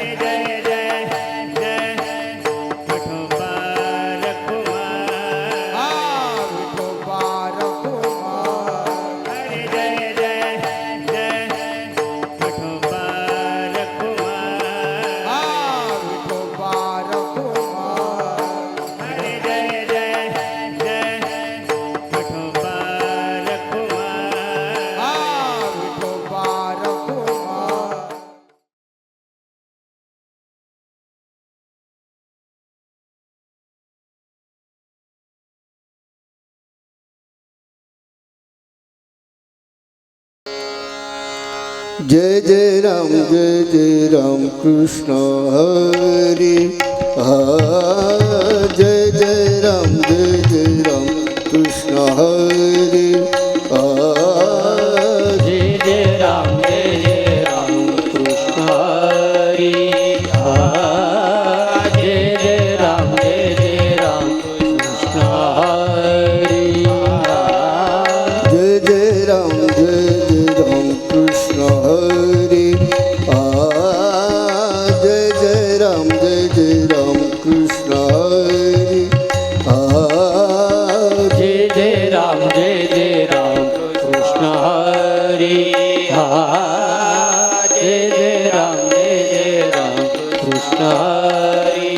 Hallelujah. જય જય રામ જય જય રામ કૃષ્ણ હરે હા જય જય જય રામ કૃષ્ણ હરે હા જય જય રામ જય જય રામ કૃષ્ણ હરે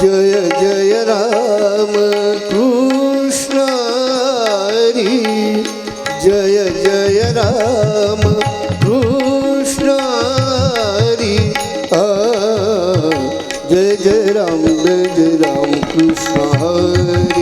જય જય રામ કૃષ્ણ હરે જય જય રામ કૃષ્ણ હરે જય જય રામ જય જય રામ કૃષ્ણ હરે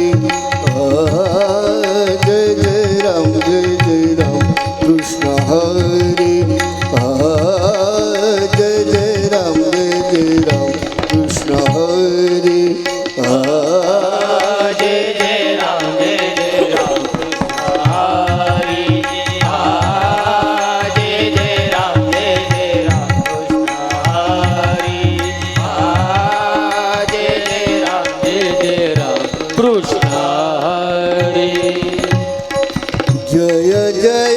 जय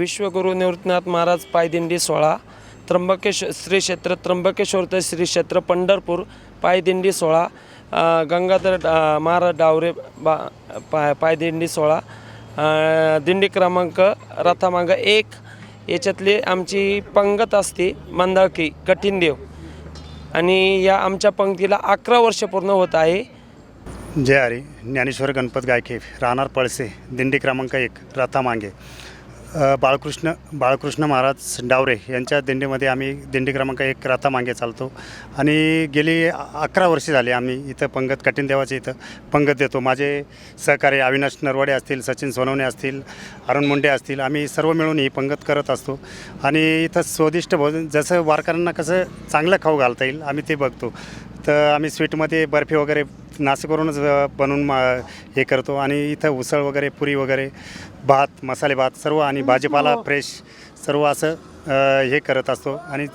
विश्वगुरू निवृत्तनाथ महाराज पायदिंडी सोहळा त्र्यंबकेश्वर श्री क्षेत्र त्र्यंबकेश्वर ते श्री क्षेत्र पंढरपूर पायदिंडी सोहळा गंगाधर महाराज डावरे बा पाय पायदिंडी सोहळा दिंडी क्रमांक रथामांग एक याच्यातली आमची पंगत असते मंदाळकी कठीण देव. आणि या आमच्या पंक्तीला अकरा वर्ष पूर्ण होत आहे. जय हरी ज्ञानेश्वर गणपत गायके राहणार पळसे दिंडी क्रमांक एक रथामांगे अ, बाळकृष्ण बाळकृष्ण महाराज डावरे यांच्या दिंडीमध्ये आम्ही दिंडी क्रमांक एक राता मागे चालतो. आणि गेली अकरा वर्षे झाली आम्ही इथं पंगत कठीण देवाचे इथं पंगत देतो. माझे सहकारी अविनाश नरवाडे असतील सचिन सोनवणे असतील अरुण मुंडे असतील आम्ही सर्व मिळून ही पंगत करत असतो. आणि इथं स्वादिष्ट भोजन जसं वारकऱ्यांना कसं चांगलं खाऊ घालता येईल आम्ही ते बघतो. तर आम्ही स्वीटमध्ये बर्फी वगैरे नाशिकवरूनच बनवून मा हे करतो. आणि इथं उसळ वगैरे पुरी वगैरे भात मसाले भात सर्व आणि भाजीपाला फ्रेश सर्व असं हे करत असतो. आणि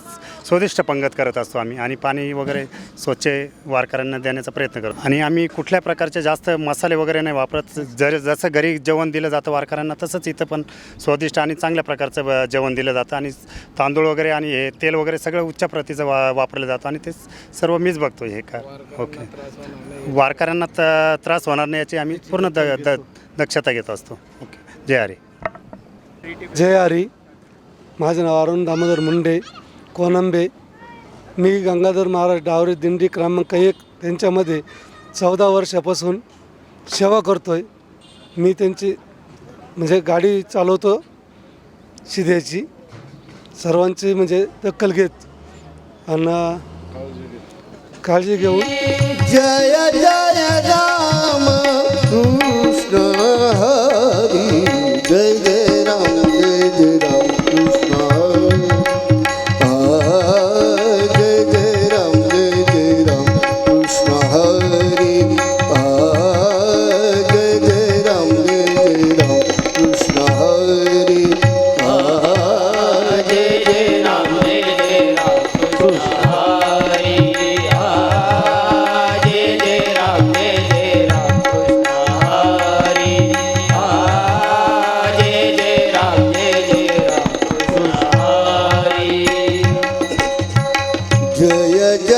स्वादिष्ट पंगत करत असतो आम्ही आणि पाणी वगैरे स्वच्छ वारकऱ्यांना देण्याचा प्रयत्न करतो. आणि आम्ही कुठल्या प्रकारचे जास्त मसाले वगैरे नाही वापरत. जर जसं घरी जेवण दिलं जातं वारकऱ्यांना तसंच इथं पण स्वादिष्ट आणि चांगल्या प्रकारचं जेवण दिलं जातं आणि तांदूळ वगैरे आणि हे तेल वगैरे सगळं उच्च प्रतीचं वा वापरलं जातं आणि ते सर्व मीच बघतो हे का ओके. वारकऱ्यांना त त्रास होणार नाही याची आम्ही पूर्ण द द दक्षता घेत असतो. ओके. जय हरी. जय हरी. माझं नाव अरुण दामोदर मुंडे. कोनंबे. मी गंगाधर महाराज डावरे दिंडी क्रमांक एक. त्यांच्यामध्ये चौदा वर्षापासून सेवा करतो आहे मी त्यांची म्हणजे गाडी चालवतो शिद्याची. सर्वांची म्हणजे दखल घेत. आणि काळजी घेऊन. जय जय राम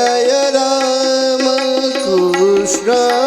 जय जय राम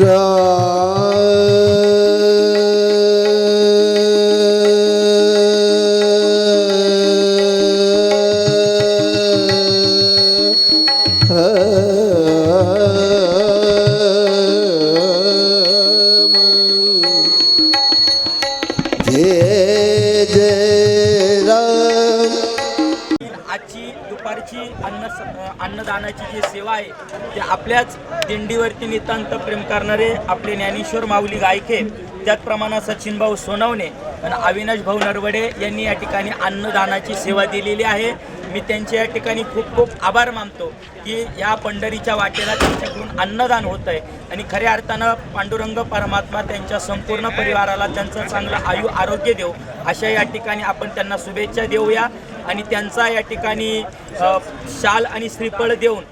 जय जय राम सकाळची दुपारची अन्न अन्नदानाची जी सेवा आहे ती आपल्याच दिंडीवरती नितांत प्रेम करणारे आपले ज्ञानेश्वर माऊली गायके त्याचप्रमाणे सचिन भाऊ सोनवणे आणि अविनाश भाऊ नरवडे यांनी या ठिकाणी अन्नदानाची सेवा दिलेली आहे. मी त्यांचे या ठिकाणी खूप खूप आभार मानतो की या पंढरीच्या वाटेला त्यांच्याकडून अन्नदान होतं आहे आणि खऱ्या अर्थानं पांडुरंग परमात्मा त्यांच्या संपूर्ण परिवाराला त्यांचं चांगलं आयु आरोग्य देऊ अशा या ठिकाणी आपण त्यांना शुभेच्छा देऊया. आणि त्यांचा या ठिकाणी शाल आणि श्रीफळ देऊन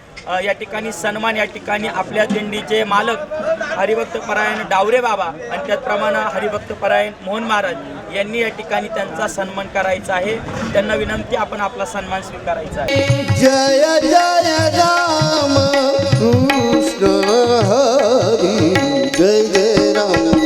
या ठिकाणी सन्मान या ठिकाणी आपल्या दिंडीचे मालक हरिभक्त परायण डावरे बाबा आणि त्याचप्रमाणे हरिभक्त परायण मोहन महाराज यांनी या ठिकाणी त्यांचा सन्मान करायचा आहे. त्यांना विनंती आपण आपला सन्मान स्वीकारायचा आहे. जय जय राम कृष्ण हरी जय जय राम.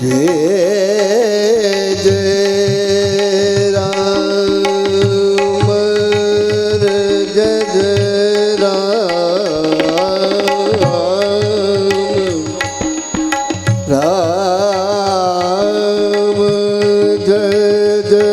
હે જય રામ જય જય રામ રામ જય જય